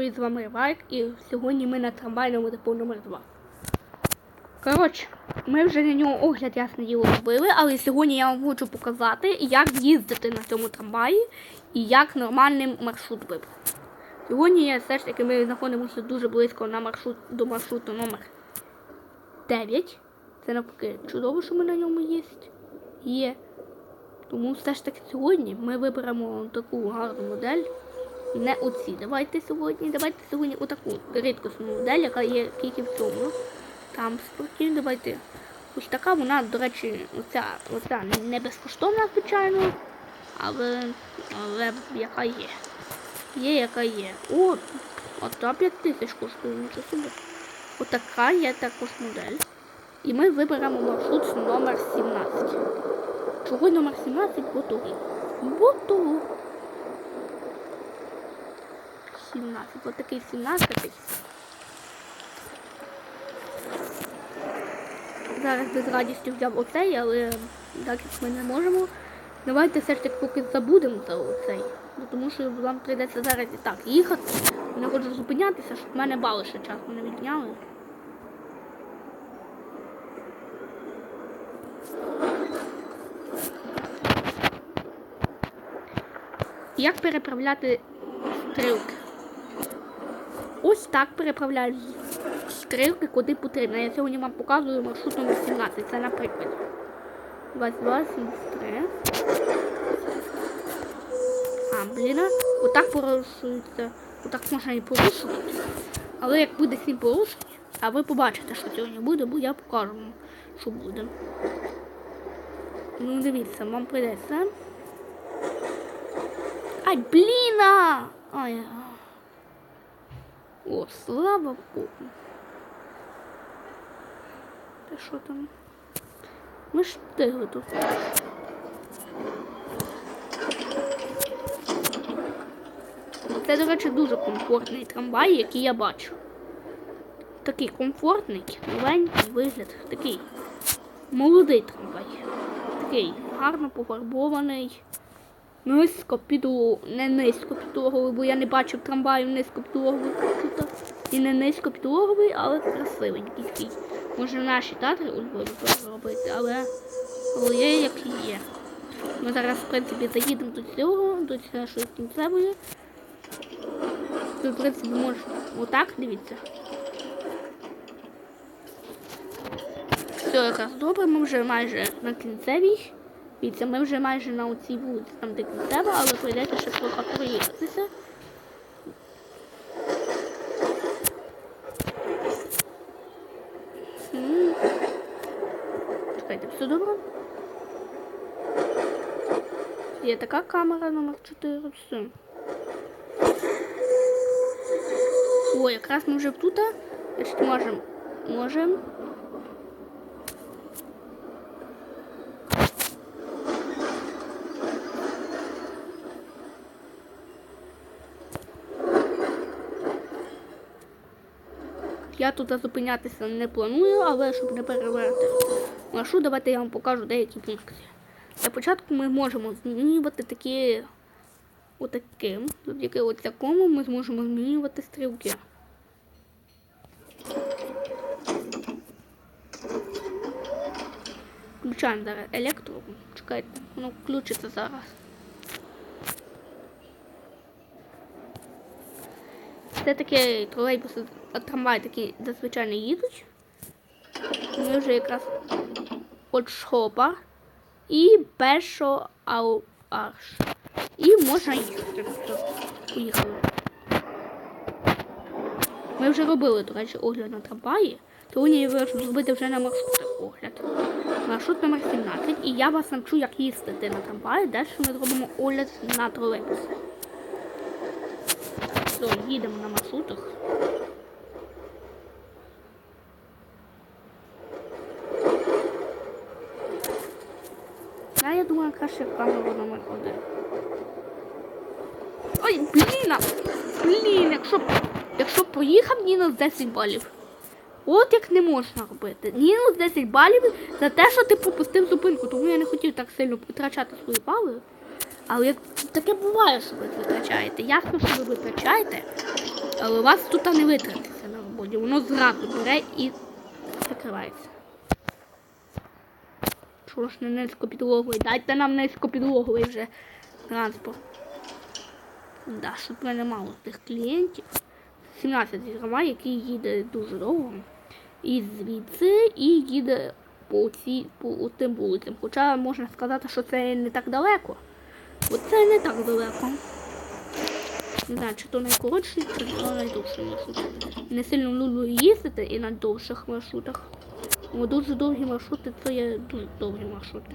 привіт, з вами Ревайк, і сьогодні ми на трамвайному депо номер 2 Коротше, ми вже на нього огляд ясне діло робили, але сьогодні я вам хочу показати, як їздити на цьому трамваї і як нормальний маршрут вибрати. Сьогодні все ж таки ми знаходимося дуже близько на маршрут, до маршруту номер 9. Це навпаки чудово, що ми на ньому є. є. Тому все ж таки сьогодні ми виберемо таку гарну модель. Не оці. Давайте сьогодні. Давайте сьогодні отаку рідкісну модель, яка є тільки в цьому. Там спортивні. Давайте. Ось така вона, до речі, оця, оця не безкоштовна, звичайно. Але, але яка є. Є, яка є. О, ота 5 тисяч коштує, нічого собі. Отака є також модель. І ми виберемо маршрут номер 17. Чого номер 17? Бо того. Бо того. 17. Ось такий 17. Зараз без радістю взяв оцей, але так як ми не можемо. Давайте все ж таки поки забудемо за оцей. Ну, Тому що вам прийдеться зараз і так їхати. Не хочу зупинятися, щоб в мене бали ще часу не відняли. Як переправляти стрілки? Ось так переправляють стрілки куди потрібно. Я сьогодні вам показую маршрут номер 17. Це наприклад. 22, 73. А, блін. Отак порушується. Отак можна і порушувати. Але як буде всім порушення, а ви побачите, що сьогодні буде, бо я покажу вам, що буде. Ну, дивіться, вам прийдеться. Ай, блін! а! Ай. О, слава Богу. Та що там? Ми ж встигли тут. Це, до речі, дуже комфортний трамвай, який я бачу. Такий комфортний, новенький вигляд, такий молодий трамвай. Такий гарно пофарбований. Низько піду, не низько підлоговий, бо я не бачив трамваїв низько підлоговий. І не низько підлоговий, але красивенький такий. Може наші татри у робити, але, але є як є. Ми зараз, в принципі, заїдемо до цього, до нашої кінцевої. Тут, в принципі, може отак, дивіться. Все якраз добре, ми вже майже на кінцевій. Дивіться, ми вже майже на оцій вулиці, там де кінцева, але прийдеться ще трохи проїхатися. Чекайте, все добре? Є така камера номер 4, все. О, якраз ми вже тут. Значить, можемо. Можемо. Я тут зупинятися не планую, але щоб не переверти маршрут, давайте я вам покажу деякі пункти. Для початку ми можемо змінювати такі отаким. Завдяки от такому ми зможемо змінювати стрілки. Включаємо зараз електро. Чекайте, воно включиться зараз. Це такі тролейбуси, трамваї такі зазвичай не їдуть. Ми вже якраз от шопа і першо аж. І можна їхати. Поїхали. Ми вже робили, до речі, огляд на трамваї. Сьогодні я вирішив зробити вже на маршрутах огляд. Маршрут номер 17. І я вас навчу, як їздити на трамваї. Далі ми зробимо огляд на тролейбуси. Все, їдемо на маршрутах. А я думаю, краще камеру номер один. Ой, блін! Блін, якщо, якщо проїхав мінус 10 балів. От як не можна робити. Мінус 10 балів за те, що ти пропустив зупинку, тому я не хотів так сильно витрачати свої бали. Але як таке буває, що ви витрачаєте. Ясно, що ви витрачаєте. Але у вас тут не витратиться на роботі. Воно зразу бере і закривається. Чого ж не низькопідлоговий? Дайте нам низькопідлоговий вже транспорт. Да, щоб мене мало тих клієнтів. 17 трамвай, який їде дуже довго. І звідси і їде по, ці, по тим вулицям. Хоча можна сказати, що це не так далеко. Бо це не так далеко. Не знаю, чи то найкоротший, чи то найдовший маршрут. Не сильно люблю їздити і на довших маршрутах. Бо дуже довгі маршрути це є дуже довгі маршрути.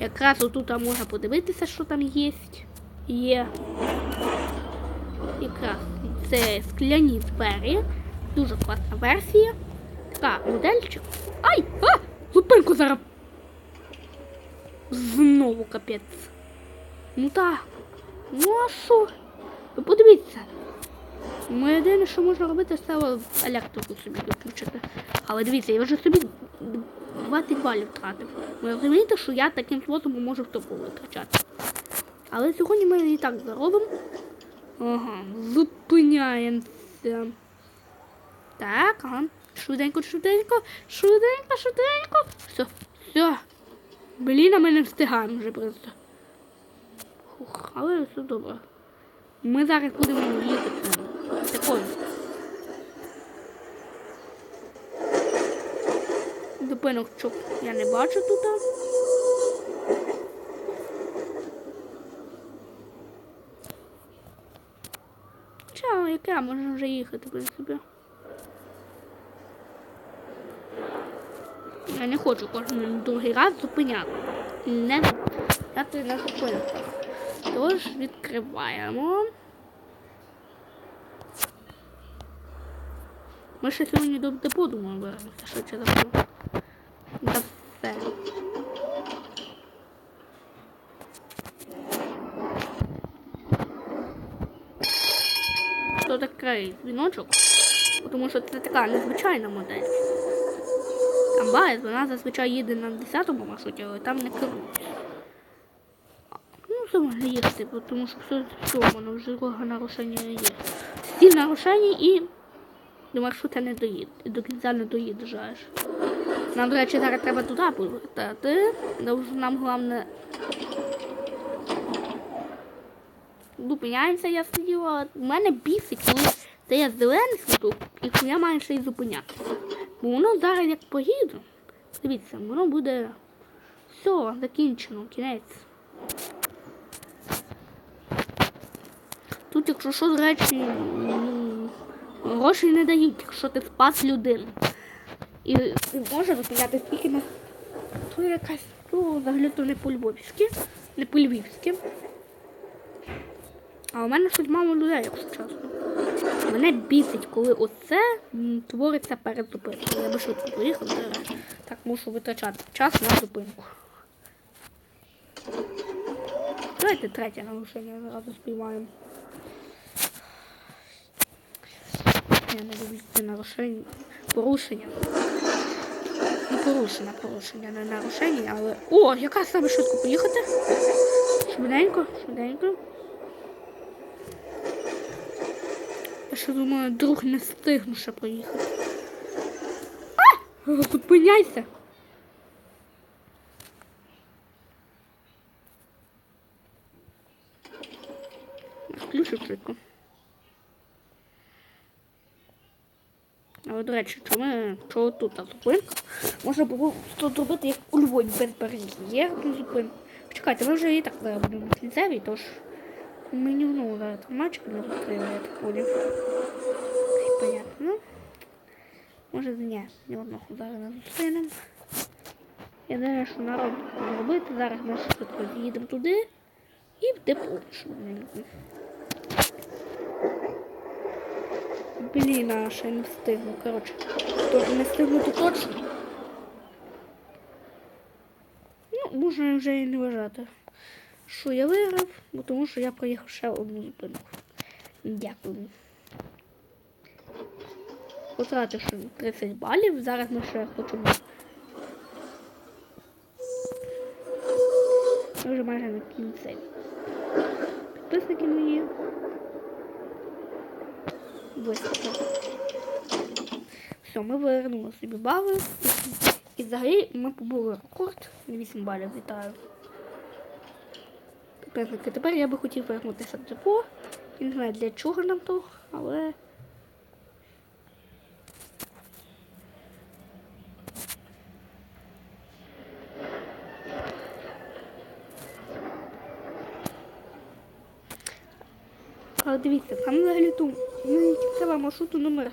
Якраз отут можна подивитися, що там є. Є. Якраз це скляні двері. Дуже класна версія. Така модельчик. Ай! А! Зупинку зараз. Знову капець. Ну так. Ну а що? Ви подивіться. Ми єдине, що можна робити, це електрику собі виключити. Але дивіться, я вже собі 20 балів втратив. Ви розумієте, що я таким способом можу в току витрачати. Але сьогодні ми і так заробимо. Ага, зупиняємося. Так, ага. Швиденько, швиденько, швиденько, швиденько. Все, все. Блін, а ми не встигаємо вже просто. Фух, але все добре. Ми зараз будемо їхати. Такою. Зупинок чок я не бачу тут. Чао, яке можна вже їхати, в принципі. Я не хочу кожен другий раз зупиняти. Не я ти не зупинка. Тож відкриваємо. Ми ще сьогодні до думаю, беремося, що це за Да все. Що такий дзвіночок? Тому що це така незвичайна модель. Там Амбаєс, вона зазвичай їде на 10-му маршруті, але там не керують. Можна їхати, бо тому що все, воно вже другого нарушення є. Всі нарушення і до маршрута не доїде, до кінця не доїжджаєш. Нам, до речі, зараз треба туди повертати. Нам головне зупиняємося, я сиділа. У мене бісить, коли це я зелений світок, і я маю ще й зупинятися. Бо воно зараз як поїду. Дивіться, воно буде все, закінчено, кінець. Тут, якщо що, до речі, м, грошей не дають, якщо ти спас людину. І може зупиняти скільки на то якась, то взагалі то не по-львовськи, не по-львівськи. А у мене щось мало людей, якщо чесно. Мене бісить, коли оце твориться перед зупинкою. Я би швидко поїхав. Так мушу витрачати час на зупинку. Давайте третє нарушення зразу спіймаємо. Я не дивіться це нарушення. Порушення. Не порушення, порушення, не нарушення, але... О, яка саме швидко поїхати? Швиденько, швиденько. Я ще думаю, друг не встигну ще поїхати. А! Зупиняйся! Включив швидко. Але, до речі, чому, чого тут та зупинка? Можна було тут зробити як у Львові без бар'єрну зупинку. Почекайте, ми вже і так зараз будемо в кінцевій, тож мені ну, зараз мачку не розкрили, я так поняв. Понятно. Може ні, ні одного зараз не зустрінемо. Я знаю, що народ робити. Зараз ми швидко їдемо туди і в депо. швиденько. Блін, а ще не встигну. Коротше, не встигну то точно. Ну, можна вже і не вважати. Що я виграв, бо тому що я проїхав ще одну зупинку. Дякую. Потративши 30 балів, зараз ми ще хочемо. Ми вже майже на кінці. Підписники мої. Вистачило. Все, ми повернули собі бали. І взагалі ми побули рекорд. 8 балів вітаю. Тепер я би хотів повернутися в депо. Я не знаю для чого нам то, але. Але дивіться, там взагалі ту ну, кінцева маршруту номер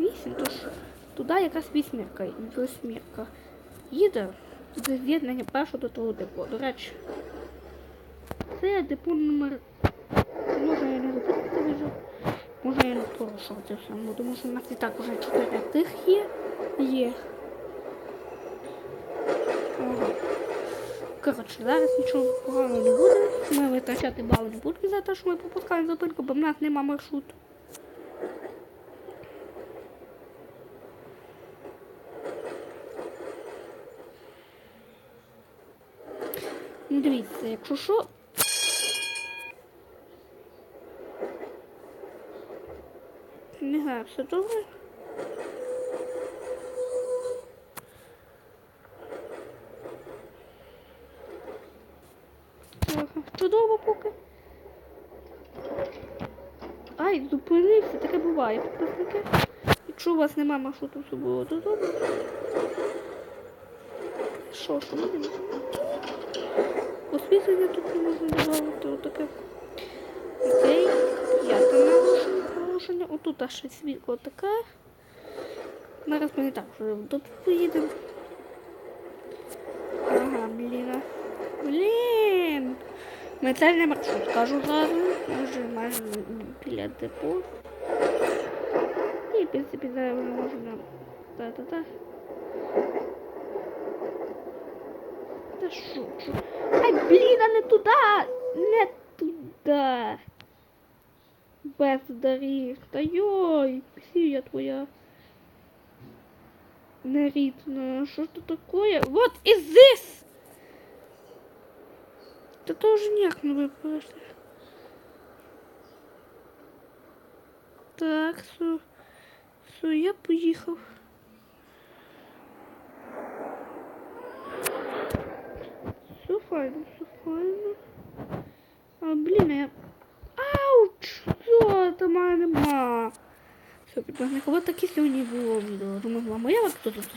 8, тож туди якраз вісьмірка, восьмірка їде з з'єднання першого до того депо. До речі, це депо номер. Може я не запитати вже. Може я не прошу це все, бо тому що в нас і так вже 4 тих є. Є. Ага. Коротше, зараз нічого поганого не буде. Ми витрачати бали не будемо за те, що ми пропускаємо зупинку, бо в нас нема маршруту. Ну, дивіться, якщо що. Не знаю, все добре. Ага, Чудово поки. Ай, зупинився, таке буває, підписники. Якщо у вас немає маршруту собою, то добре. Що, що будемо? Освітлення тут не можна додати, отаке. Окей, п'яте нарушення, порушення. Отут аж світло таке. Зараз ми не так вже поїдемо. Ага, блін. Блін. Це маршрут, кажу зразу. Ми вже майже біля депо. Зараз вже можна. Та-та-та. Та що? Ай, блін, а не туди! Не туди. Без доріг. Та йой, сія твоя. Нарідна. Що ж це таке? Вот is this! Та то вже ніяк не виправиш. Так, все. Все, я поїхав. Все файно, все файно. А, блін, я... Ауч! Все, це мене нема. Все, підписники, от такі сьогодні було. Думаю, вам я тут